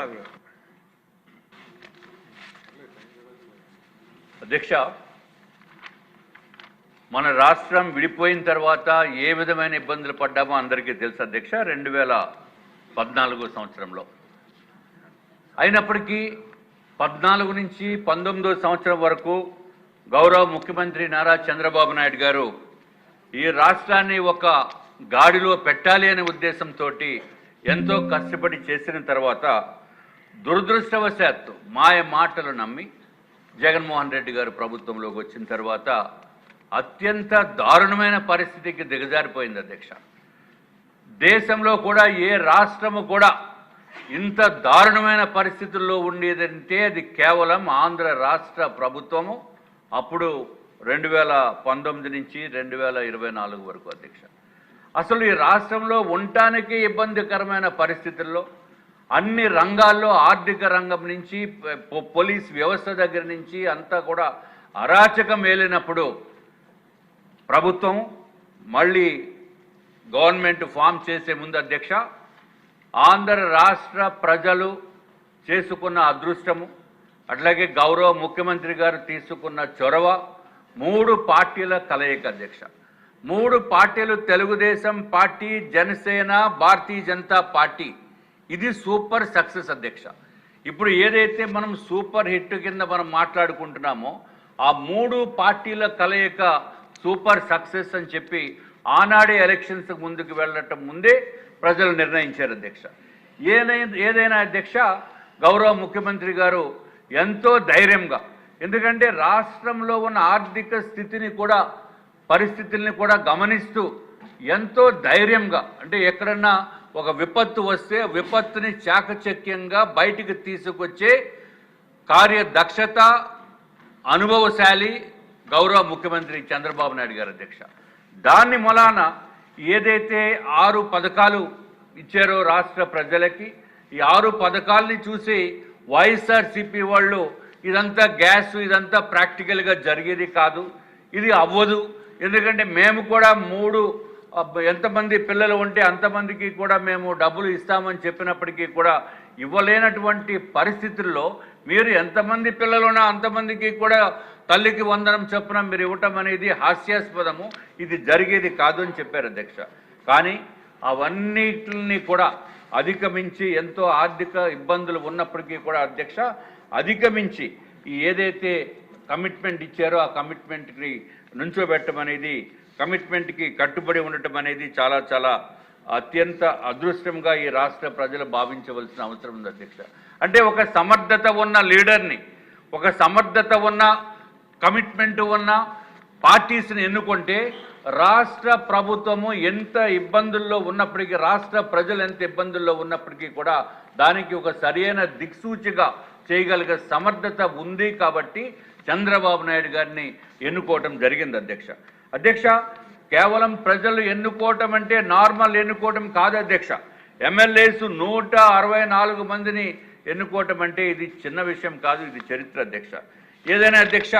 బాబు అధ్యక్ష మన రాష్ట్రం విడిపోయిన తర్వాత ఏ విధమైన ఇబ్బందులు పడ్డామో అందరికీ తెలుసు అధ్యక్ష రెండు వేల పద్నాలుగు సంవత్సరంలో. అయినప్పటికీ పద్నాలుగు నుంచి పంతొమ్మిదో సంవత్సరం వరకు గౌరవ ముఖ్యమంత్రి నారా చంద్రబాబు నాయుడు గారు ఈ రాష్ట్రాన్ని ఒక గాడిలో పెట్టాలి అనే ఉద్దేశంతో ఎంతో కష్టపడి చేసిన తర్వాత దురదృష్టవశాత్తు మాయ మాటలు నమ్మి జగన్మోహన్ రెడ్డి గారు ప్రభుత్వంలోకి వచ్చిన తర్వాత అత్యంత దారుణమైన పరిస్థితికి దిగజారిపోయింది అధ్యక్ష. దేశంలో కూడా ఏ రాష్ట్రము కూడా ఇంత దారుణమైన పరిస్థితుల్లో ఉండేదంటే అది కేవలం ఆంధ్ర రాష్ట్ర ప్రభుత్వము. అప్పుడు రెండు వేల పంతొమ్మిది నుంచి రెండు వేల ఇరవై నాలుగు వరకు అధ్యక్ష. అసలు ఈ రాష్ట్రంలో ఉండటానికి ఇబ్బందికరమైన పరిస్థితుల్లో అన్ని రంగాల్లో ఆర్థిక రంగం నుంచి పోలీస్ వ్యవస్థ దగ్గర నుంచి అంతా కూడా అరాచకం ఏలినప్పుడు ప్రభుత్వం మళ్ళీ గవర్నమెంట్ ఫామ్ చేసే ముందు అధ్యక్ష ఆంధ్ర రాష్ట్ర ప్రజలు చేసుకున్న అదృష్టము అట్లాగే గౌరవ ముఖ్యమంత్రి గారు తీసుకున్న చొరవ మూడు పార్టీల కలయిక అధ్యక్ష. మూడు పార్టీలు తెలుగుదేశం పార్టీ జనసేన భారతీయ జనతా పార్టీ ఇది సూపర్ సక్సెస్ అధ్యక్ష. ఇప్పుడు ఏదైతే మనం సూపర్ హిట్ కింద మనం మాట్లాడుకుంటున్నామో ఆ మూడు పార్టీల కలయిక సూపర్ సక్సెస్ అని చెప్పి ఆనాడే ఎలక్షన్స్ ముందుకు వెళ్ళటం ముందే ప్రజలు నిర్ణయించారు అధ్యక్ష. ఏదైనా ఏదైనా అధ్యక్ష గౌరవ ముఖ్యమంత్రి గారు ఎంతో ధైర్యంగా ఎందుకంటే రాష్ట్రంలో ఉన్న ఆర్థిక స్థితిని కూడా పరిస్థితుల్ని కూడా గమనిస్తూ ఎంతో ధైర్యంగా అంటే ఎక్కడన్నా ఒక విపత్తు వస్తే విపత్తుని చాకచక్యంగా బయటికి తీసుకొచ్చే కార్యదక్షత అనుభవశాలి గౌరవ ముఖ్యమంత్రి చంద్రబాబు నాయుడు గారు అధ్యక్ష. దాన్ని మొలాన ఏదైతే ఆరు పథకాలు ఇచ్చారో రాష్ట్ర ప్రజలకి ఈ ఆరు పథకాల్ని చూసి వైఎస్ఆర్సిపి వాళ్ళు ఇదంతా గ్యాస్ ఇదంతా ప్రాక్టికల్గా జరిగేది కాదు ఇది అవ్వదు. ఎందుకంటే మేము కూడా మూడు ఎంతమంది పిల్లలు ఉంటే అంతమందికి కూడా మేము డబ్బులు ఇస్తామని చెప్పినప్పటికీ కూడా ఇవ్వలేనటువంటి పరిస్థితుల్లో మీరు ఎంతమంది పిల్లలున్నా అంతమందికి కూడా తల్లికి వందనం చొప్పున మీరు ఇవ్వటం అనేది హాస్యాస్పదము. ఇది జరిగేది కాదు అని చెప్పారు అధ్యక్ష. కానీ అవన్నిటిని కూడా అధిగమించి ఎంతో ఆర్థిక ఇబ్బందులు ఉన్నప్పటికీ కూడా అధ్యక్ష అధిగమించి ఏదైతే కమిట్మెంట్ ఇచ్చారో ఆ కమిట్మెంట్కి నుంచోబెట్టమనేది కమిట్మెంట్కి కట్టుబడి ఉండటం అనేది చాలా చాలా అత్యంత అదృష్టంగా ఈ రాష్ట్ర ప్రజలు భావించవలసిన అవసరం ఉంది అధ్యక్ష. అంటే ఒక సమర్థత ఉన్న లీడర్ని ఒక సమర్థత ఉన్న కమిట్మెంట్ ఉన్న పార్టీస్ని ఎన్నుకుంటే రాష్ట్ర ప్రభుత్వము ఎంత ఇబ్బందుల్లో ఉన్నప్పటికీ రాష్ట్ర ప్రజలు ఎంత ఇబ్బందుల్లో ఉన్నప్పటికీ కూడా దానికి ఒక సరైన దిక్సూచిగా చేయగలిగే సమర్థత ఉంది కాబట్టి చంద్రబాబు నాయుడు గారిని ఎన్నుకోవటం జరిగింది అధ్యక్ష. అధ్యక్ష కేవలం ప్రజలు ఎన్నుకోవటం అంటే నార్మల్ ఎన్నుకోవటం కాదు అధ్యక్ష. ఎమ్మెల్యేస్ నూట అరవై నాలుగు మందిని ఎన్నుకోవటం అంటే ఇది చిన్న విషయం కాదు ఇది చరిత్ర అధ్యక్ష. ఏదైనా అధ్యక్ష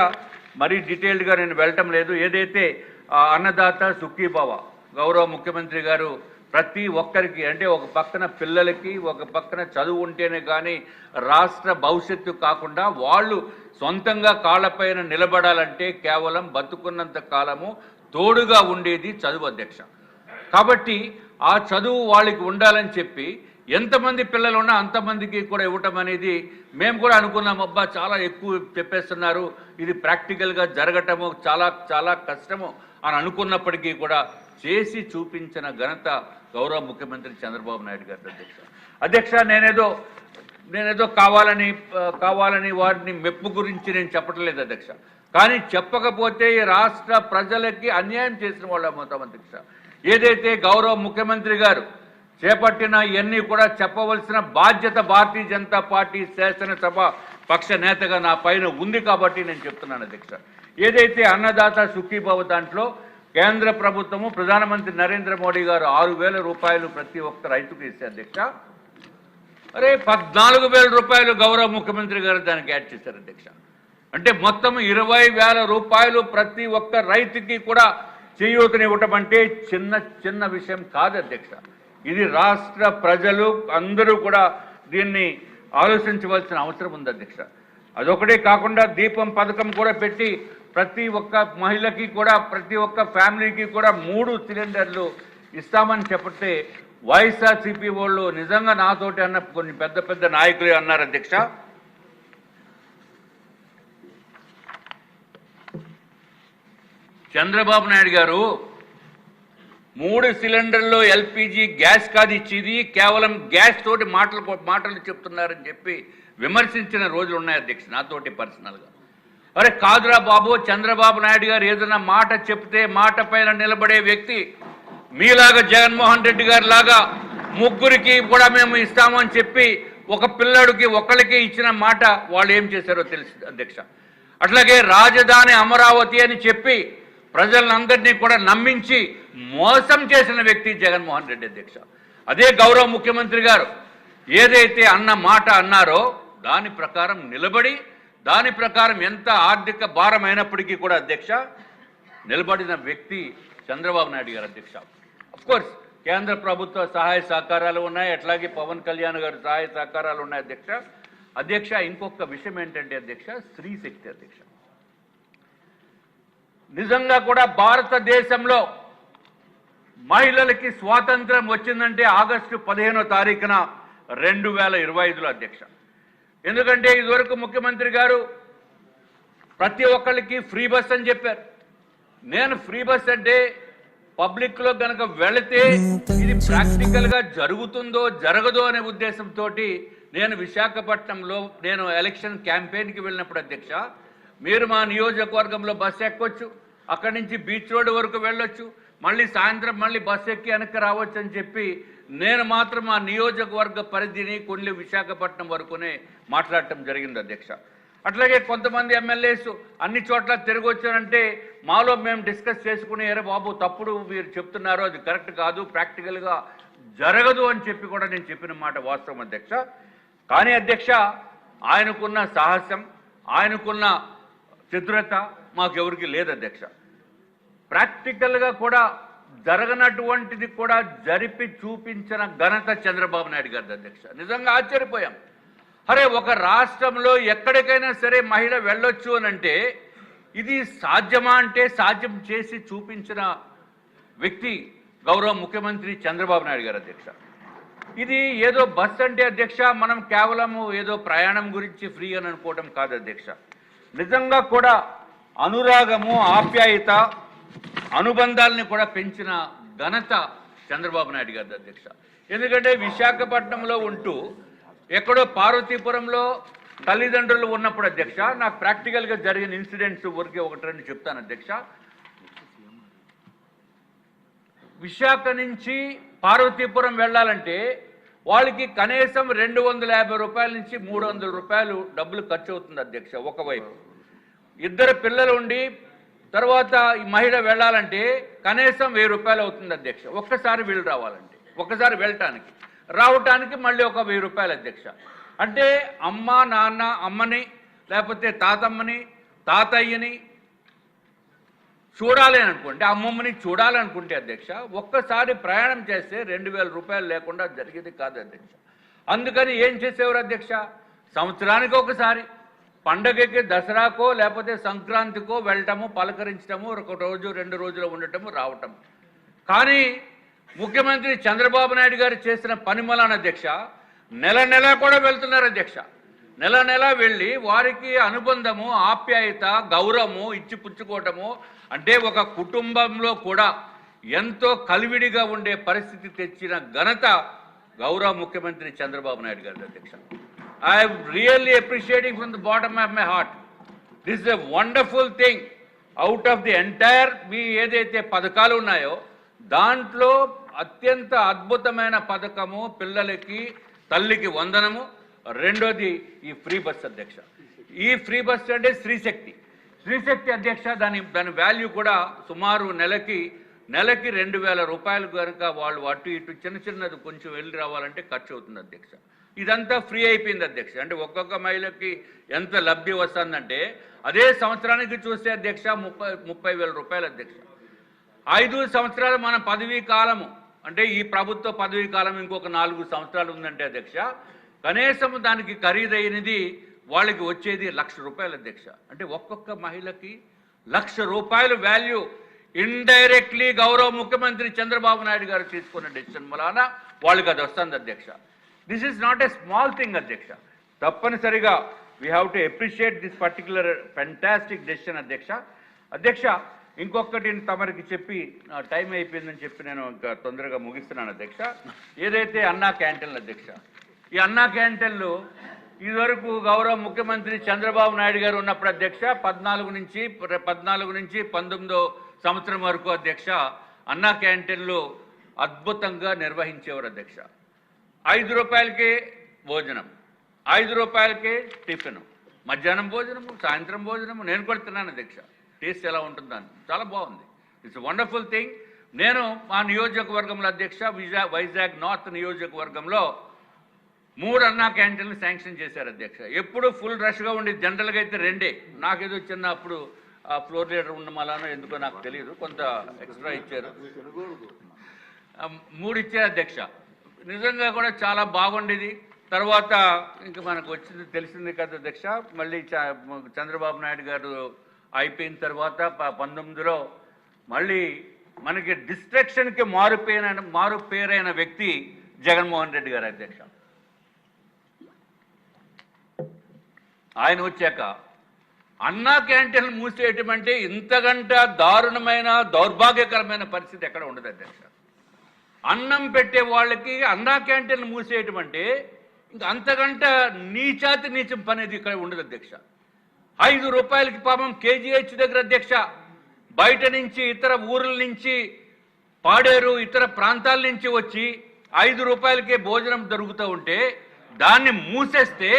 మరీ డీటెయిల్డ్గా నేను వెళ్ళటం లేదు. ఏదైతే అన్నదాత సుఖీభవ గౌరవ ముఖ్యమంత్రి గారు ప్రతి ఒక్కరికి అంటే ఒక పక్కన పిల్లలకి ఒక పక్కన చదువు ఉంటేనే కానీ రాష్ట్ర భవిష్యత్తు కాకుండా వాళ్ళు సొంతంగా కాళ్ళపైన నిలబడాలంటే కేవలం బతుకున్నంత కాలము తోడుగా ఉండేది చదువు అధ్యక్ష. కాబట్టి ఆ చదువు వాళ్ళకి ఉండాలని చెప్పి ఎంతమంది పిల్లలు ఉన్నా అంతమందికి కూడా ఇవ్వటం అనేది మేము కూడా అనుకున్నాం అబ్బా చాలా ఎక్కువ చెప్పేస్తున్నారు ఇది ప్రాక్టికల్గా జరగటము చాలా చాలా కష్టము అని అనుకున్నప్పటికీ కూడా చేసి చూపించిన ఘనత గౌరవ ముఖ్యమంత్రి చంద్రబాబు నాయుడు గారి అధ్యక్ష. అధ్యక్ష నేనేదో నేనేదో కావాలని కావాలని వారిని మెప్పు గురించి నేను చెప్పటం లేదు అధ్యక్ష. కానీ చెప్పకపోతే ఈ రాష్ట్ర ప్రజలకి అన్యాయం చేసిన వాళ్ళ మొత్తం అధ్యక్ష. ఏదైతే గౌరవ ముఖ్యమంత్రి గారు చేపట్టిన ఇవన్నీ కూడా చెప్పవలసిన బాధ్యత భారతీయ జనతా పార్టీ శాసనసభ పక్ష నేతగా నా పైన ఉంది కాబట్టి నేను చెప్తున్నాను అధ్యక్ష. ఏదైతే అన్నదాత సుఖీభావ దాంట్లో కేంద్ర ప్రభుత్వము ప్రధానమంత్రి నరేంద్ర మోడీ గారు ఆరు వేల రూపాయలు ప్రతి ఒక్క రైతుకు ఇస్తే అధ్యక్ష. అరే పద్నాలుగు వేల రూపాయలు గౌరవ ముఖ్యమంత్రి గారు దానికి యాడ్ చేశారు అధ్యక్ష. అంటే మొత్తం ఇరవై వేల రూపాయలు ప్రతి ఒక్క రైతుకి కూడా చేయూతనివ్వటం అంటే చిన్న చిన్న విషయం కాదు అధ్యక్ష. ఇది రాష్ట్ర ప్రజలు అందరూ కూడా దీన్ని ఆలోచించవలసిన అవసరం ఉంది అధ్యక్ష. అదొకటే కాకుండా దీపం పథకం కూడా పెట్టి ప్రతి ఒక్క మహిళకి కూడా ప్రతి ఒక్క ఫ్యామిలీకి కూడా మూడు సిలిండర్లు ఇస్తామని చెప్పితే వైఎస్ఆర్సీపీ వాళ్ళు నిజంగా నాతోటి అన్న కొన్ని పెద్ద పెద్ద నాయకులు అన్నారు అధ్యక్ష. చంద్రబాబు నాయుడు గారు మూడు సిలిండర్లు ఎల్పిజి గ్యాస్ కాదు ఇచ్చేది కేవలం గ్యాస్ తోటి మాటలు మాటలు చెప్తున్నారని చెప్పి విమర్శించిన రోజులు ఉన్నాయి అధ్యక్ష నాతోటి పర్సనల్గా. అరే కాదురా బాబు చంద్రబాబు నాయుడు గారు ఏదైనా మాట చెప్తే మాట పైన నిలబడే వ్యక్తి మీలాగా జగన్మోహన్ రెడ్డి గారి లాగా ముగ్గురికి కూడా మేము ఇస్తామని చెప్పి ఒక పిల్లడికి ఒకళ్ళకి ఇచ్చిన మాట వాళ్ళు ఏం చేశారో తెలుసు అధ్యక్ష. అట్లాగే రాజధాని అమరావతి అని చెప్పి ప్రజలందరినీ కూడా నమ్మించి మోసం చేసిన వ్యక్తి జగన్మోహన్ రెడ్డి అధ్యక్ష. అదే గౌరవ ముఖ్యమంత్రి గారు ఏదైతే అన్న మాట అన్నారో దాని ప్రకారం నిలబడి దాని ప్రకారం ఎంత ఆర్థిక భారం అయినప్పటికీ కూడా అధ్యక్ష నిలబడిన వ్యక్తి చంద్రబాబు నాయుడు గారు అధ్యక్ష. కోర్స్ కేంద్ర ప్రభుత్వ సహాయ సహకారాలు ఉన్నాయి అట్లాగే పవన్ కళ్యాణ్ గారి సహాయ సహకారాలు ఉన్నాయి అధ్యక్ష. అధ్యక్ష ఇంకొక విషయం ఏంటంటే అధ్యక్ష స్త్రీ శక్తి అధ్యక్ష. నిజంగా కూడా భారతదేశంలో మహిళలకి స్వాతంత్రం వచ్చిందంటే ఆగస్టు పదిహేనో తారీఖున రెండు వేల ఇరవై ఐదులో అధ్యక్ష. ఎందుకంటే ఇదివరకు ముఖ్యమంత్రి గారు ప్రతి ఒక్కళ్ళకి ఫ్రీ బస్ అని చెప్పారు. నేను ఫ్రీ బస్ అంటే పబ్లిక్లో గనక వెళితే ఇది ప్రాక్టికల్గా జరుగుతుందో జరగదో అనే ఉద్దేశంతో నేను విశాఖపట్నంలో నేను ఎలక్షన్ క్యాంపెయిన్కి వెళ్ళినప్పుడు అధ్యక్ష మీరు మా నియోజకవర్గంలో బస్సు ఎక్కొచ్చు అక్కడి నుంచి బీచ్ రోడ్ వరకు వెళ్ళొచ్చు మళ్ళీ సాయంత్రం మళ్ళీ బస్సు ఎక్కి వెనక్కి రావచ్చు అని చెప్పి నేను మాత్రం ఆ నియోజకవర్గ పరిధిని కొన్ని విశాఖపట్నం వరకునే మాట్లాడటం జరిగింది అధ్యక్ష. అట్లాగే కొంతమంది ఎమ్మెల్యేస్ అన్ని చోట్ల తిరిగి వచ్చారంటే మాలో మేము డిస్కస్ చేసుకుని ఎరే బాబు తప్పుడు మీరు చెప్తున్నారు అది కరెక్ట్ కాదు ప్రాక్టికల్గా జరగదు అని చెప్పి కూడా నేను చెప్పిన మాట వాస్తవం అధ్యక్ష. కానీ అధ్యక్ష ఆయనకున్న సాహసం ఆయనకున్న చతురత మాకెవరికి లేదు అధ్యక్ష. ప్రాక్టికల్గా కూడా జరగనటువంటిది కూడా జరిపి చూపించిన ఘనత చంద్రబాబు నాయుడు గారి అధ్యక్ష. నిజంగా ఆశ్చర్యపోయాం. అరే ఒక రాష్ట్రంలో ఎక్కడికైనా సరే మహిళ వెళ్ళొచ్చు అని అంటే ఇది సాధ్యమా అంటే సాధ్యం చేసి చూపించిన వ్యక్తి గౌరవ ముఖ్యమంత్రి చంద్రబాబు నాయుడు గారు అధ్యక్ష. ఇది ఏదో బస్ అంటే అధ్యక్ష మనం కేవలం ఏదో ప్రయాణం గురించి ఫ్రీ అని అనుకోవటం కాదు అధ్యక్ష. నిజంగా కూడా అనురాగము ఆప్యాయత అనుబంధాలని కూడా పెంచిన ఘనత చంద్రబాబు నాయుడు గారి అధ్యక్ష. ఎందుకంటే విశాఖపట్నంలో ఉంటూ ఎక్కడో పార్వతీపురంలో తల్లిదండ్రులు ఉన్నప్పుడు అధ్యక్ష నాకు ప్రాక్టికల్గా జరిగిన ఇన్సిడెంట్స్ ఊరికే ఒకటి రెండు చెప్తాను అధ్యక్ష. విశాఖ నుంచి పార్వతీపురం వెళ్ళాలంటే వాళ్ళకి కనీసం రెండు వందల యాభై రూపాయల నుంచి మూడు వందల రూపాయలు డబ్బులు ఖర్చు అవుతుంది అధ్యక్ష ఒకవైపు ఇద్దరు పిల్లలు ఉండి తర్వాత ఈ మహిళ వెళ్ళాలంటే కనీసం వెయ్యి రూపాయలు అవుతుంది అధ్యక్ష. ఒక్కసారి వీళ్ళు రావాలంటే ఒక్కసారి వెళ్ళటానికి. రావటానికి మళ్ళీ ఒక వెయ్యి రూపాయలు అధ్యక్ష. అంటే అమ్మ నాన్న అమ్మని లేకపోతే తాతమ్మని తాతయ్యని చూడాలి అనుకుంటే అమ్మమ్మని చూడాలనుకుంటే అధ్యక్ష ఒక్కసారి ప్రయాణం చేస్తే రెండు వేల రూపాయలు లేకుండా జరిగేది కాదు అధ్యక్ష. అందుకని ఏం చేసేవారు అధ్యక్ష? సంవత్సరానికి ఒకసారి పండగకి దసరాకో లేకపోతే సంక్రాంతికో వెళ్ళటము పలకరించటము ఒక రోజు రెండు రోజులు ఉండటము రావటం. కానీ ముఖ్యమంత్రి చంద్రబాబు నాయుడు గారు చేసిన పనిమలాన అధ్యక్ష నెల నెల కూడా వెళ్తున్నారు అధ్యక్ష. నెల నెల వెళ్ళి వారికి అనుబంధము ఆప్యాయత గౌరవము ఇచ్చి పుచ్చుకోవటము అంటే ఒక కుటుంబంలో కూడా ఎంతో కలివిడిగా ఉండే పరిస్థితి తెచ్చిన ఘనత గౌరవ ముఖ్యమంత్రి చంద్రబాబు నాయుడు గారి అధ్యక్ష. I really appreciating from the bottom of my heart this a wonderful thing out of the entire మీ ఏదైతే పథకాలు ఉన్నాయో దాంట్లో అత్యంత అద్భుతమైన పథకము పిల్లలకి తల్లికి వందనము. రెండోది ఈ ఫ్రీ బస్ అధ్యక్ష. ఈ ఫ్రీ బస్ అంటే శ్రీశక్తి శ్రీశక్తి అధ్యక్ష దాని దాని వాల్యూ కూడా సుమారు నెలకి నెలకి రెండు వేల రూపాయలు కనుక వాళ్ళు అటు ఇటు చిన్న చిన్నది కొంచెం వెళ్ళి రావాలంటే ఖర్చు అవుతుంది అధ్యక్ష. ఇదంతా ఫ్రీ అయిపోయింది అధ్యక్ష. అంటే ఒక్కొక్క మహిళకి ఎంత లబ్ధి వస్తుందంటే అదే సంవత్సరానికి చూస్తే అధ్యక్ష ముప్పై ముప్పై వేల రూపాయలు అధ్యక్ష. ఐదు సంవత్సరాలు మన పదవీ కాలము. అంటే ఈ ప్రభుత్వ పదవీ కాలం ఇంకొక నాలుగు సంవత్సరాలు ఉందంటే అధ్యక్ష కనీసం దానికి ఖరీదైనది వాళ్ళకి వచ్చేది లక్ష రూపాయల అధ్యక్ష. అంటే ఒక్కొక్క మహిళకి లక్ష రూపాయల వాల్యూ ఇండైరెక్ట్లీ గౌరవ ముఖ్యమంత్రి చంద్రబాబు నాయుడు గారు తీసుకున్న డెసిషన్ వలన వాళ్ళకి అది వస్తుంది అధ్యక్ష. This is not a small thing అధ్యక్ష. తప్పనిసరిగా we have to appreciate this particular fantastic decision అధ్యక్ష. అధ్యక్ష ఇంకొకటి తమరికి చెప్పి నా టైం అయిపోయిందని చెప్పి నేను ఇంకా తొందరగా ముగిస్తున్నాను అధ్యక్ష. ఏదైతే అన్నా క్యాంటీన్లు అధ్యక్ష ఈ అన్నా క్యాంటీన్లు ఇదివరకు గౌరవ ముఖ్యమంత్రి చంద్రబాబు నాయుడు గారు ఉన్నప్పుడు అధ్యక్ష పద్నాలుగు నుంచి పద్నాలుగు నుంచి పంతొమ్మిదో సంవత్సరం వరకు అధ్యక్ష అన్నా క్యాంటీన్లు అద్భుతంగా నిర్వహించేవారు అధ్యక్ష. ఐదు రూపాయలకే భోజనం ఐదు రూపాయలకే టిఫిన్ మధ్యాహ్నం భోజనము సాయంత్రం భోజనము నేను కూడా తిన్నాను అధ్యక్ష. టేస్ట్ ఎలా ఉంటుందని చాలా బాగుంది. ఇట్స్ వండర్ఫుల్ థింగ్ నేను మా నియోజకవర్గంలో అధ్యక్ష విజా వైజాగ్ నార్త్ నియోజకవర్గంలో మూడు అన్నా క్యాంటీన్లు శాంక్షన్ చేశారు అధ్యక్ష. ఎప్పుడు ఫుల్ రష్గా ఉండి జనరల్గా అయితే రెండే. నాకేదో చిన్న అప్పుడు ఆ ఫ్లోర్ లీడర్ ఉన్న మలానో ఎందుకో నాకు తెలియదు. కొంత ఎక్స్ట్రా ఇచ్చారు. మూడు ఇచ్చారు అధ్యక్ష. నిజంగా కూడా చాలా బాగుండేది. తర్వాత ఇంకా మనకు వచ్చింది తెలిసింది కదా అధ్యక్ష. మళ్ళీ చ- చంద్రబాబు నాయుడు గారు అయిపోయిన తర్వాత పంతొమ్మిదిలో మళ్ళీ మనకి డిస్ట్రక్షన్కి మారు మారుపేరైన మారు పేరైన వ్యక్తి జగన్మోహన్ రెడ్డి గారు అధ్యక్ష. ఆయన వచ్చాక అన్నా క్యాంటీన్లు మూసేయటమంటే ఇంతకంట ఇంతకంటే దారుణమైన దౌర్భాగ్యకరమైన పరిస్థితి ఎక్కడ ఉండదు అధ్యక్ష. అన్నం పెట్టే వాళ్ళకి అన్నా క్యాంటీన్లు మూసేయటమంటే ఇంకా అంతకంటే నీచాతి నీచం పనేది ఇక్కడ ఉండదు అధ్యక్ష. ఐదు రూపాయలకి పాపం కేజీహెచ్ దగ్గర అధ్యక్ష బయట నుంచి ఇతర ఊర్ల నుంచి పాడేరు ఇతర ప్రాంతాల నుంచి వచ్చి ఐదు రూపాయలకే భోజనం దొరుకుతూ ఉంటే దాన్ని మూసేస్తే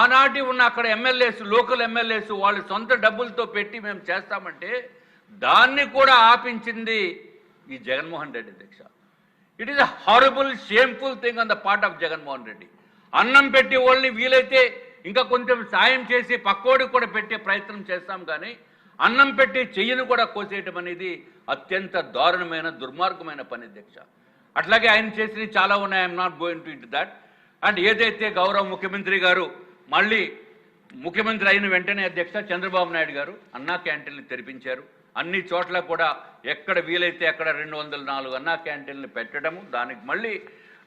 ఆనాటి ఉన్న అక్కడ ఎమ్మెల్యేస్ లోకల్ ఎమ్మెల్యేస్ వాళ్ళు సొంత డబ్బులతో పెట్టి మేము చేస్తామంటే దాన్ని కూడా ఆపించింది ఈ జగన్మోహన్ రెడ్డి అధ్యక్ష. It is a horrible shameful thing on the part of Jaganmohan Reddy. అన్నం పెట్టి వాళ్ళని వీలైతే ఇంకా కొంచెం సాయం చేసి పక్కోడికి కూడా పెట్టే ప్రయత్నం చేస్తాం కానీ అన్నం పెట్టి చెయ్యను కూడా కోసేయటం అనేది అత్యంత దారుణమైన దుర్మార్గమైన పని అధ్యక్ష అట్లాగే ఆయన చేసినవి చాలా ఉన్నాయి I'm not going to it that and ఏదైతే గౌరవ ముఖ్యమంత్రి గారు మళ్ళీ ముఖ్యమంత్రి అయిన వెంటనే అధ్యక్ష చంద్రబాబు నాయుడు గారు అన్నా క్యాంటీన్లు తెరిపించారు. అన్ని చోట్ల కూడా ఎక్కడ వీలైతే అక్కడ రెండు వందల నాలుగు అన్నా క్యాంటీన్లు పెట్టడము దానికి మళ్ళీ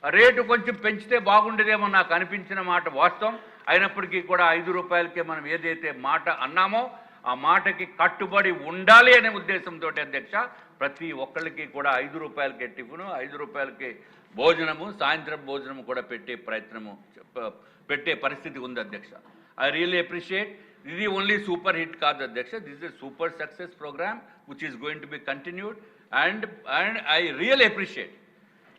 రేటు కొంచెం పెంచితే బాగుండేదేమో నాకు అనిపించిన మాట వాస్తవం. అయినప్పటికీ కూడా ఐదు రూపాయలకే మనం ఏదైతే మాట అన్నామో ఆ మాటకి కట్టుబడి ఉండాలి అనే ఉద్దేశంతో అధ్యక్ష ప్రతి ఒక్కళ్ళకి కూడా ఐదు రూపాయలకి టిఫిను ఐదు రూపాయలకి భోజనము సాయంత్రం భోజనము కూడా పెట్టే ప్రయత్నము పెట్టే పరిస్థితి ఉంది అధ్యక్ష. ఐ రియల్లీ అప్రిషియేట్ ఇది ఓన్లీ సూపర్ హిట్ కాదు అధ్యక్ష this is super success programme which is going to be continued and and I real appreciate.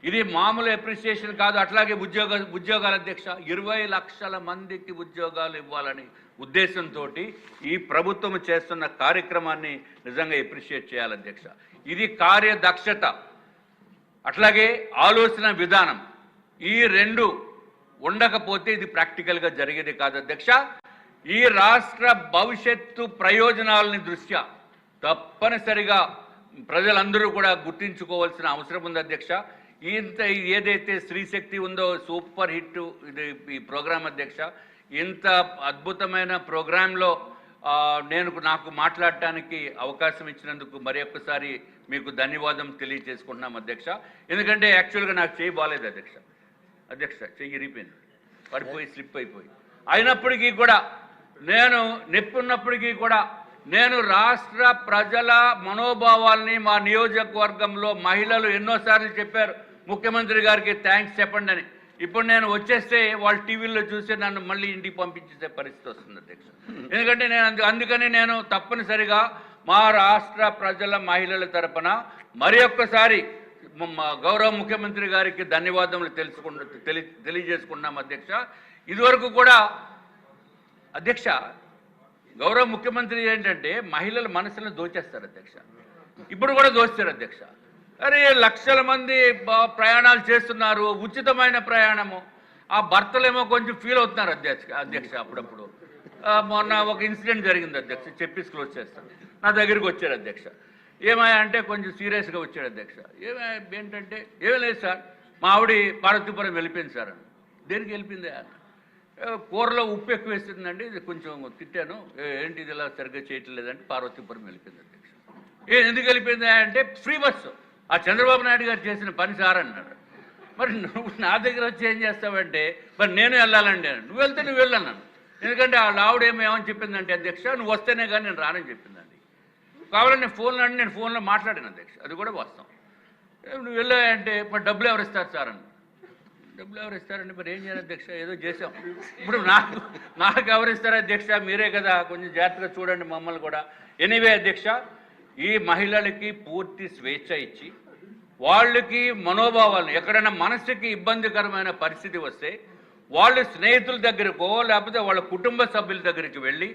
ఇది మామూలు అప్రిసియేషన్ కాదు అట్లాగే ఉద్యోగ ఉద్యోగాల అధ్యక్ష ఇరవై లక్షల మందికి ఉద్యోగాలు ఇవ్వాలని ఉద్దేశంతో ఈ ప్రభుత్వం చేస్తున్న కార్యక్రమాన్ని నిజంగా అప్రిషియేట్ చేయాలి అధ్యక్ష. ఇది కార్యదక్షత. అట్లాగే ఆలోచన విధానం. ఈ రెండు ఉండకపోతే ఇది ప్రాక్టికల్గా జరిగేది కాదు అధ్యక్ష. ఈ రాష్ట్ర భవిష్యత్తు ప్రయోజనాలని దృష్ట్యా తప్పనిసరిగా ప్రజలందరూ కూడా గుర్తించుకోవాల్సిన అవసరం ఉంది అధ్యక్ష. ఇంత ఏదైతే స్త్రీశక్తి ఉందో సూపర్ హిట్ ఇది ఈ ప్రోగ్రాం అధ్యక్ష ఇంత అద్భుతమైన ప్రోగ్రాంలో నేను నాకు మాట్లాడటానికి అవకాశం ఇచ్చినందుకు మరి ఒక్కసారి మీకు ధన్యవాదం తెలియజేసుకుంటున్నాం అధ్యక్ష. ఎందుకంటే యాక్చువల్గా నాకు చేయి బాగాలేదు అధ్యక్ష. అధ్యక్ష చెయ్యి ఇరిగిపోయింది పడిపోయి స్లిప్ అయిపోయి. అయినప్పటికీ కూడా నేను నొప్పున్నప్పటికీ కూడా నేను రాష్ట్ర ప్రజల మనోభావాల్ని మా నియోజకవర్గంలో మహిళలు ఎన్నోసార్లు చెప్పారు. ముఖ్యమంత్రి గారికి థ్యాంక్స్ చెప్పండి అని. ఇప్పుడు నేను వచ్చేస్తే వాళ్ళు టీవీలో చూసి నన్ను మళ్ళీ ఇంటికి పంపించేసే పరిస్థితి వస్తుంది అధ్యక్ష. ఎందుకంటే నేను అందుకని నేను తప్పనిసరిగా మా రాష్ట్ర ప్రజల మహిళల తరపున మరి ఒక్కసారి గౌరవ ముఖ్యమంత్రి గారికి ధన్యవాదములు తెలుసుకున్న తెలి తెలియజేసుకున్నాం అధ్యక్ష. ఇదివరకు కూడా అధ్యక్ష గౌరవ ముఖ్యమంత్రి ఏంటంటే మహిళల మనసులను దోచేస్తారు అధ్యక్ష. ఇప్పుడు కూడా దోస్తారు అధ్యక్ష. అరే లక్షల మంది ప్రయాణాలు చేస్తున్నారు ఉచితమైన ప్రయాణము. ఆ భర్తలేమో కొంచెం ఫీల్ అవుతున్నారు అధ్యక్ష అధ్యక్ష అప్పుడప్పుడు. మొన్న ఒక ఇన్సిడెంట్ జరిగింది అధ్యక్ష చెప్పేసి క్లోజ్ చేస్తాను నా దగ్గరికి వచ్చారు అధ్యక్ష. ఏమయ్యా అంటే కొంచెం సీరియస్గా వచ్చాడు అధ్యక్ష. ఏమయ్యా ఏంటంటే ఏమీ లేదు సార్ మా ఆవిడ పార్వతీపురం వెళ్ళిపోయింది సార్ అని. దేనికి వెళ్ళిపోయింది? కూరలో ఉప్పు ఎక్కువ వేస్తుందండి ఇది కొంచెం తిట్టాను. ఏంటి ఇది ఇలా సరిగ్గా చేయట్లేదంటే పార్వతీపురం వెళ్ళిపోయింది అధ్యక్ష. ఏ ఎందుకు వెళ్ళిపోయింది అంటే ఫ్రీ బస్సు. ఆ చంద్రబాబు నాయుడు గారు చేసిన పని సార్ అన్నాడు మరి నువ్వు నా దగ్గర వచ్చి ఏం చేస్తావంటే మరి నేను వెళ్ళాలండి నువ్వు వెళ్తే నువ్వు వెళ్ళన్నాను ఎందుకంటే ఆ ఆవిడ ఏమేమని ఏమని చెప్పిందంటే అధ్యక్ష నువ్వు వస్తేనే కానీ నేను రానని చెప్పిందండి. కావాలని నేను ఫోన్లో అంటే నేను ఫోన్లో మాట్లాడాను అధ్యక్ష. అది కూడా వాస్తవం. నువ్వు వెళ్ళాయంటే మరి డబ్బులు ఎవరు ఇస్తారు సార్ అని డబ్బులు ఎవరు ఇస్తారండి? మరి ఏం చేయాలి అధ్యక్ష? ఏదో చేసాం ఇప్పుడు నాకు నాకు ఎవరు ఇస్తారు అధ్యక్ష? మీరే కదా. కొంచెం జాగ్రత్తగా చూడండి మమ్మల్ని కూడా. ఎనీవే అధ్యక్ష ఈ మహిళలకి పూర్తి స్వేచ్ఛ ఇచ్చి వాళ్ళకి మనోభావాలను ఎక్కడైనా మనసుకి ఇబ్బందికరమైన పరిస్థితి వస్తే వాళ్ళు స్నేహితుల దగ్గరకో లేకపోతే వాళ్ళ కుటుంబ సభ్యుల దగ్గరికి వెళ్ళి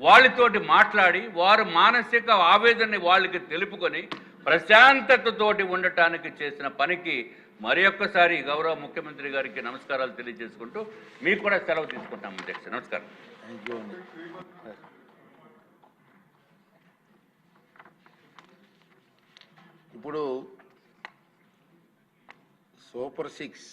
వాళ్ళతోటి మాట్లాడి వారు మానసిక ఆవేదనని వాళ్ళకి తెలుపుకొని ప్రశాంతతతోటి ఉండటానికి చేసిన పనికి మరి ఒక్కసారి గౌరవ ముఖ్యమంత్రి గారికి నమస్కారాలు తెలియజేసుకుంటూ మీకు కూడా సెలవు తీసుకుంటాం అధ్యక్ష. నమస్కారం. ఇప్పుడు సూపర్ సిక్స్